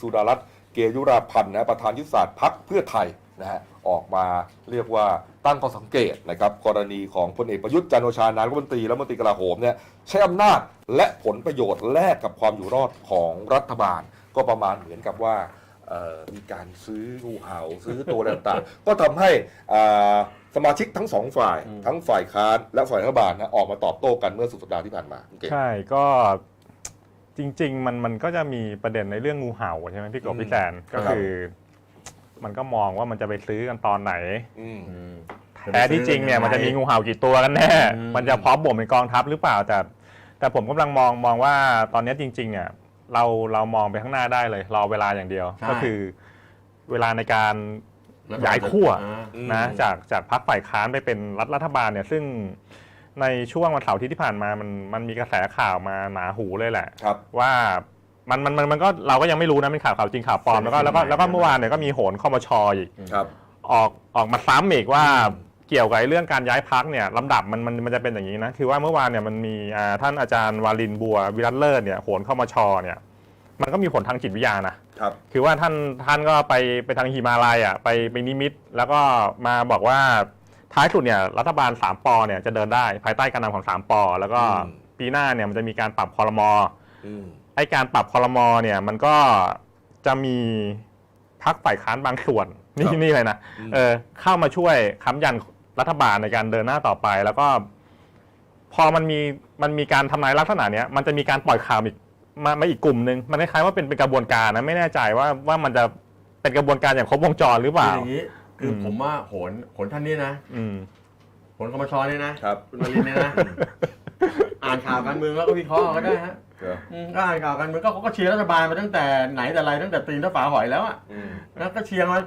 สุดารัตน์เกยุราพันธ์นะประธานยุทธศาสตร์พักเพื่อไทยนะฮะออกมาเรียกว่าตั้งข้อสังเกตนะครับกรณีของพลเอกประยุทธ์จันโอชานายกรัฐมนตรีและมนตรีกลาโหมเนี่ยใช้อำนาจและผลประโยชน์แลกกับความอยู่รอดของรัฐบาล ก็ประมาณเหมือนกับว่ามีการซื้องูเห่าซื้อตัวต่างๆ ก็ทำให้สมาชิกทั้งสองฝ่าย ทั้งฝ่ายค้านและฝ่ายรัฐบาลนะออกมาตอบโต้กันเมื่อสุดสัปดาห์ที่ผ่านมา ใช่ก็ จริง ๆ มันมันก็จะมีประเด็นในเรื่องงูเห่าใช่ไหมพี่กบอืมพี่แซนก็ครับคือ มันก็มองว่ามันจะไปซื้อกันตอนไหน อืม อืมแท้ที่จริงเนี่ยมันจะมีงูเห่ากี่ตัวกันแน่ อืม มันจะพร้อมบ่มเป็นกองทัพหรือเปล่า แต่ แต่ผมกำลังมองมองว่าตอนนี้จริง ๆ เนี่ย เราเรามองไปข้างหน้าได้เลย รอเวลาอย่างเดียว ใช่ ก็คือ เวลาในการ ย้ายขั้ว อ่า อืม นะจากจากพรรคฝ่ายค้านไปเป็นรัฐรัฐบาลเนี่ยซึ่ง ในช่วงวันเสาร์อาที่ที่ผ่านมามันมันมีกระแสข่าวมาหนาหูเลยแหละ ครับ ว่ามันมันมันมันก็เราก็ยังไม่รู้นะเป็นข่าวข่าวจริงข่าวปลอมแล้วก็แล้วก็แล้วก็เมื่อวานเนี่ยก็มีโหนคอมชอีก ครับ ออกออกมาซ้ำอีกว่าอืมเกี่ยวกับไอ้เรื่องการย้ายพักเนี่ยลำดับมันมันมันจะเป็นอย่างนี้นะ คือว่าเมื่อวานเนี่ยมันมีอ่าท่านอาจารย์วาลินบัววิรัตเลิศเนี่ยโหนคอมชเนี่ย มันก็มีผลทางจิตวิทยานะ ครับ คือว่าท่านท่านก็ไปไปทางหิมาลัยอะไปไปนิมิต แล้วก็มาบอกว่า ท้ายสุดเนี่ยรัฐบาล 3ปอเนี่ยจะเดินได้ภายใต้การนำของ 3ปอแล้วก็อืม ปีหน้าเนี่ยมันจะมีการปรับคอรมออืมไอการปรับคอรมอเนี่ยมันก็จะมีพักฝ่ายค้านบางส่วน นี่ครับนี่เลยนะอืมเออเข้ามาช่วยค้ำยันรัฐบาลในการเดินหน้าต่อไป แล้วก็ พอมันมีมันมีการทำนายลักษณะเนี้ยมันจะมีการปล่อยข่าวอีกมามาอีกกลุ่มหนึ่งมันคล้ายๆว่าเป็นเป็นกระบวนการนะไม่แน่ใจว่าว่ามันจะเป็นกระบวนการอย่างครบวงจรหรือเปคือล่า อย่างนี้ คืออมผมว่าโหนโหนท่านนี้นะอืม โหนคอมชเนี่ยนะครับคุณมารินเนี่ยนะ อ่านข่าวการเมืองแล้วก็วิเคราะห์เอาก็ได้ฮะเอออืมก็อ่านข่าวการเมืองก็เขาก็เชียร์รัฐบาลมาตั้งแต่ไหนแต่ไรตั้งแต่ตีนถ้าฝาหอยแล้วอะอืมแล้วก็เชียร์มา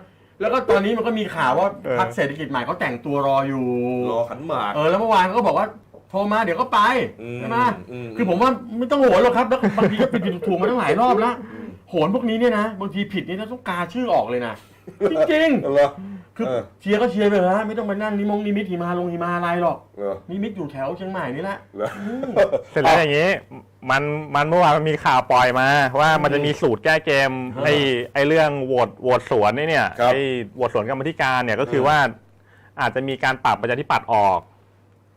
แล้วก็ตอนนี้มันก็มีข่าวว่าเออ พรรคเศรษฐกิจใหม่เขาแต่งตัวรออยู่ รอขันหมาก เออแล้วเมื่อวานเขาก็บอกว่าโทรมาเดี๋ยวก็ไปอืมใช่ไหมอืม คือผมว่าไม่ต้องโหนหรอกครับแล้วบางทีก็ผิดผิดถูกๆมาตั้งหลายรอบแล้วอืมโหนพวกนี้เนี่ยนะบางทีผิดนี่เราต้องกาชื่อออกเลยนะจริงเหรอๆ คือเออ เชียร์ก็เชียร์ไปเถอะฮะไม่ต้องมานั่งนิมงนิมิตหิมาลงหิมาอะไรหรอกเหรอนิมิตอยู่แถวเชียงใหม่นี่แหละ เหรออืมเสร็จแล้วอย่างนี้มันมันเมื่อวานมันมีข่าวปล่อยมา ว่ามันจะมีสูตรแก้เกมอ่าไอ้ไอ้เรื่องโหวตโหวตสวนนี่เนี่ยครับ ไอ้โหวตสวนกรรมธิการเนี่ยก็คือเออว่าอาจจะมีการปรับประชาธิปัตย์ออก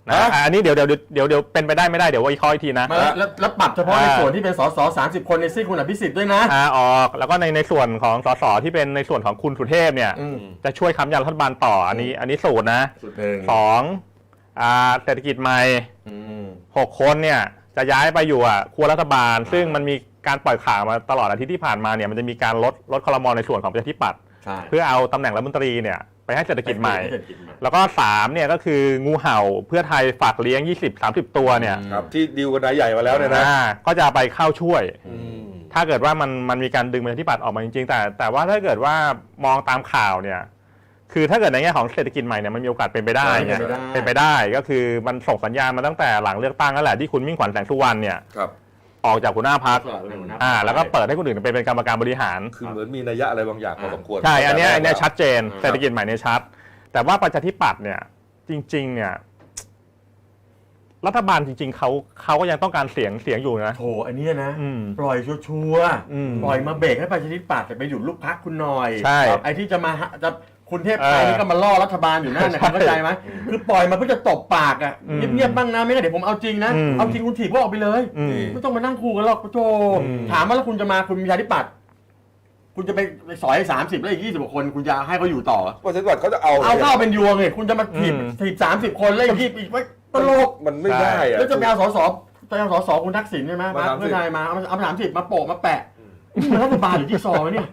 นะฮะอะอันนี้เดี๋ยวเดี๋ยวเดี๋ยวเดี๋ยวเป็นไปได้ไม่ได้เดี๋ยวว่าอีกข้ออีกทีนะ มาแล้วแล้วแล้วปรับเฉพาะในอ่าส่วนที่เป็นสสสามสิบคนในซีกคุณอภิสิทธิ์ด้วยนะ อ่าออกแล้วก็ในในส่วนของสสที่เป็นในส่วนของคุณสุเทพเนี่ย อืม จะช่วยค้ำยันรัฐบาลต่ออันนี้อันนี้สูตรนะสุดหนึ่งสองอ่าเศรษฐกิจใหม่อืมหกคนเนี่ยจะย้ายไปอยู่อะครัวรัฐบาล ซึ่งมันมีการปล่อยข่าวมาตลอดอาทิตย์ที่ผ่านมาเนี่ยมันจะมีการลดลดคอรมอในส่วนของประชาธิปัตย์ใช่ เพื่อเอาตำแหน่งรัฐมนตรีเนี่ยไป ให้เศรษฐกิจใหม่ เศรษฐกิจใหม่แล้วก็สามเนี่ยก็คืองูเห่าเพื่อไทยฝากเลี้ยง 20-30 ตัวเนี่ยอืมครับที่ดีลกันนายใหญ่มาแล้วเนี่ยนะอ่าก็จะไปเข้าช่วย อืม ถ้าเกิดว่ามันมันมีการดึงประชาธิปัตย์ออกมาจริงๆ แต่แต่ว่าถ้าเกิดว่ามองตามข่าวเนี่ย คือถ้าเกิดในแง่ของเศรษฐกิจใหม่เนี่ยมันมีโอกาสเป็นไปได้เป็เนี่ยนไปได้ เป็นไปได้ก็คือมันส่งสัญญาณมาตั้งแต่หลังเลือกตั้งนั่นแหละที่คุณมิ่งขวัญแสงสุวรรณเนี่ย ครับ ออกจากหัวหน้าพักสลับเป็นหัวหน้าอ่า แล้วก็เปิดให้คนอื่นไปเป็นกรรมการบริหาร คือเหมือนมีนัยยะอะไรบางอย่างพอสมควร ใช่ อันเนี้ยอันเนี้ยชัดเจนครับเศรษฐกิจใหม่เนี่ยชัด แต่ว่าประชาธิปัตย์เนี่ย จริง ๆ เนี่ย รัฐบาลจริง ๆเขาเขาก็ยังต้องการเสียงเสียงอยู่นะโถอันเนี้ยนะอืมปล่อยชัวร์ๆอืมปล่อยมาเบรกให้ประชาธิปัตย์ไปหยุดลูกพักคุณหน่อยใช่ไอ้ที่จะมาหาจะ คุณเทพไทยเออนี่ก็มาล่อรัฐบาลอยู่นั่นนะคุณเข้าใจไหมคือปล่อยมาเพื่อจะตบปากอะอืมเงียบๆบ้างนะไม่งั้นเดี๋ยวผมเอาจริงนะอืมเอาจริงคุณถีบพวกออกไปเลยอืมไม่ต้องมานั่งคู่กันหรอกโธ่อืมถามว่าแล้วคุณจะมาคุณมีประชาธิปัตย์คุณจะไปไปสอยสามสิบแล้วอีกยี่สิบกว่าคน คุณจะให้เขาอยู่ต่อประชาธิปัตย์เขาจะเอาเอาเข้าเป็นยวงเลยคุณจะมาถีบอืมถีบสามสิบคนแล้วอีกยี่อีกไว้ตลกมันไม่ได้อะแล้วจะไปเอาสสจะเอาสสคุณทักษิณใช่ไหมมามา30เพื่อไทยมาเอาเอาสามสิบมาโปะมาแปะ นี่มันรัฐบาลหรือที่ซอวะเนี่ย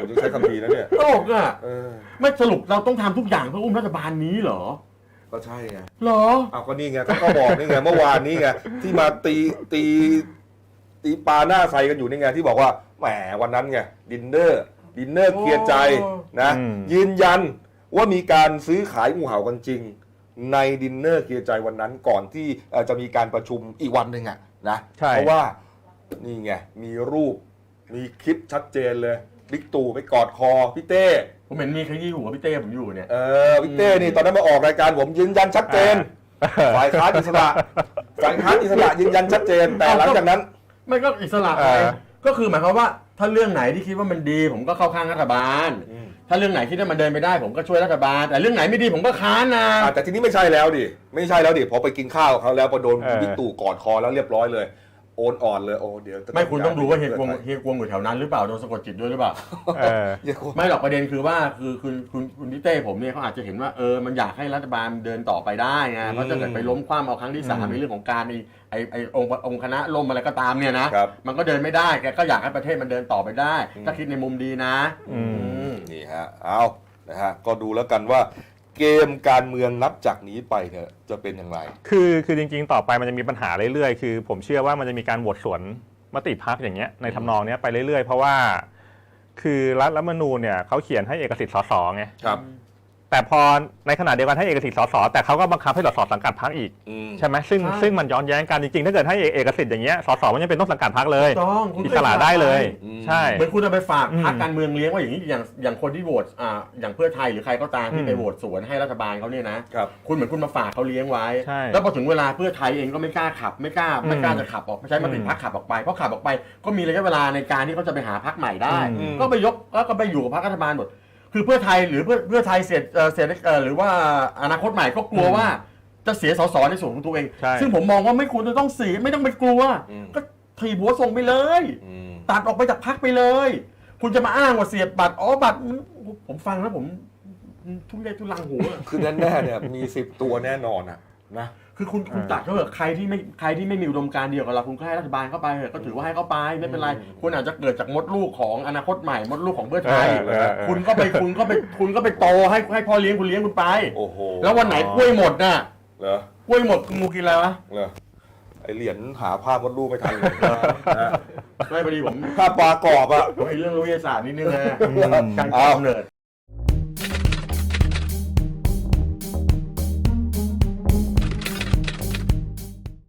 ผมจะใช้คำพีนะเนี่ยตลกอะเออไม่สรุปเราต้องทำทุกอย่างเพื่ออุ้มรัฐบาลนี้เหรอก็ใช่ไงเหรอ เอาก็นี่ไงก็บอกนี่ไงเมื่อวานนี้ไงที่มาตีตี ตีปลาหน้าใส่กันอยู่นี่ไงที่บอกว่าแหมวันนั้นไงดินเนอร์ดินเนอร์เคลียร์ใจนะอืม ยืนยันว่ามีการซื้อขายงูเห่ากันจริง ในดินเนอร์เคลียร์ใจวันนั้นก่อนที่เอ่อจะมีการประชุมอีกวันหนึ่งอะนะใช่ เพราะว่านี่ไงมีรูป มีคลิปชัดเจนเลยบิ๊กตู่ไปกอดคอพี่เต้ ผมเห็นมีขยี้หัวพี่เต้ผมอยู่เนี่ย เออพี่เต้นี่ตอนนั้นมาออกรายการผมยืนยันชัดเจนฝ่ายค้านอิสระฝ่ายค้านอิสระยืนยันชัดเจนแต่หลังจากนั้นมันก็อิสระเอไปอก็คือหมายความว่าถ้าเรื่องไหนที่คิดว่ามันดี ผมก็เข้าข้างรัฐบาล ถ้าเรื่องไหนคิดว่ามันเดินไม่ได้ ผมก็ช่วยรัฐบาล แต่เรื่องไหนไม่ดีผมก็ค้านนะอะแต่ทีนี้ไม่ใช่แล้วดิไม่ใช่แล้วดิพอไปกินข้าวกับเขาแล้วพอโดนเออบิ๊กตู่กอดคอแล้วเรียบร้อยเลย โอนอ่อนเลยโอ้เดี๋ยวจะไม่คุณต้องดูว่าเฮียกวงพื่อไทเฮียกวงอยู่แถวนั้นหรือเปล่าโดนสะกดจิตด้วยหรือเปล่า เออ เฮียกวงไม่หรอกประเด็นคือว่าคือคุณคุณคุณทิเต้ผมเนี่ยเขาอาจจะเห็นว่าเออมันอยากให้รัฐบาลเดินต่อไปได้ไงเพราะถ้าเกิดไปล้มคว่ำเอาครั้งที่สามอืมในเรื่องของการไอไอไอองค์องค์คณะล่มอะไรก็ตามเนี่ยนะครับ มันก็เดินไม่ได้แกก็อยากให้ประเทศมันเดินต่อไปได้อืมถ้าคิดในมุมดีนะอืมอืม นี่ฮะเอานะฮะก็ดูแล้วกันว่า เกมการเมืองนับจากนี้ไปเนี่ยจะเป็นอย่างไร คือคือจริงๆ ต่อไปมันจะมีปัญหาเรื่อยๆ คือ ผมเชื่อว่ามันจะมีการโหวตสวนมติพักอย่างเงี้ยในทำนองเนี้ยไปเรื่อยๆ เพราะว่า คือรัฐรัฐธรรมนูญเนี่ยเขาเขียนให้เอกสิทธิ์สสไงครับ แต่พอในขณะเดียวกันให้เอกสิทธิ์สสแต่เขาก็บังคับให้สสสังกัดพักอีกอืม ใช่ไหมซึ่งใช่ ซึ่งมันย้อนแย้งกันจริงๆถ้าเกิดให้เอกสิทธิ์อย่างเงี้ยสสมันยังเป็นต้องสังกัดพักเลยถูกต้องคุณอิสระได้เลยอืม ใช่ เหมือนคุณเอาไปฝากอืมพรรคการเมืองเลี้ยงว่าอย่างนี้อย่างอย่างคนที่โหวตอ่าอย่างเพื่อไทยหรือใครก็ตามที่อืมไปโหวตสวนให้รัฐบาลเขาเนี่ยนะครับ คุณเหมือนคุณมาฝากเขาเลี้ยงไว้ ใช่แล้วพอถึงเวลาเพื่อไทยเองก็ไม่กล้าขับ ไม่กล้าไม่กล้าอืมจะขับออกไม่ใช้มติอืมพักขับออกไปเพราะขับออกไปก็มีระยะเวลาในการที่เขาจะไปหาพักใหม่ได้ อืม ก็ไปยกแล้วก็ไปอยู่กับพักรัฐบาลหมด คือเพื่อไทยหรือเพื่อเพื่อไทยเสร็จเอ่อเสร็จเอ่อหรือว่าอนาคตใหม่ก็กลัวว่าจะเสียสสในส่วนของตัวเอง ใช่ซึ่งผมมองว่าไม่ควรจะต้องเสียไม่ต้องไปกลัว อืม ก็ถีบหัวส่งไปเลย อืม ตัดออกไปจากพักไปเลย คุณจะมาอ้างว่าเสียบบัตรอ๋อบัตรมันผมฟังแล้วผมทุเรศทุลังหัว คือแน่ๆเนี่ยมีสิบตัวแน่นอนอะนะ คือคุณคุณตัดเขาเถอะใครที่ไม่ใครที่ไม่มีอุดมการณ์เดียวกับเราคุณก็ให้รัฐบาลเข้าไปเถอะก็ถือว่าให้เข้าไปไม่เป็นไรอืมคุณอาจจะเกิดจากมดลูกของอนาคตใหม่มดลูกของเพื่อไทยเออเออเออ คุณก็ไปคุณก็ไปคุณก็ไปโตให้ให้พ่อเลี้ยงคุณเลี้ยงคุณไป โอ้โหแล้ววันไหนกล้วยหมดน่ะเหรอกล้วยหมดงูกินอะไรวะเหรอไอเหรียญหาภาพมดลูกไม่ทันเลยนะไม่พอดีผมภาพปลากรอบอะ ผมไอ้เรื่องวิทยาศาสตร์นิดนึงนะอืมการเอากำเนิด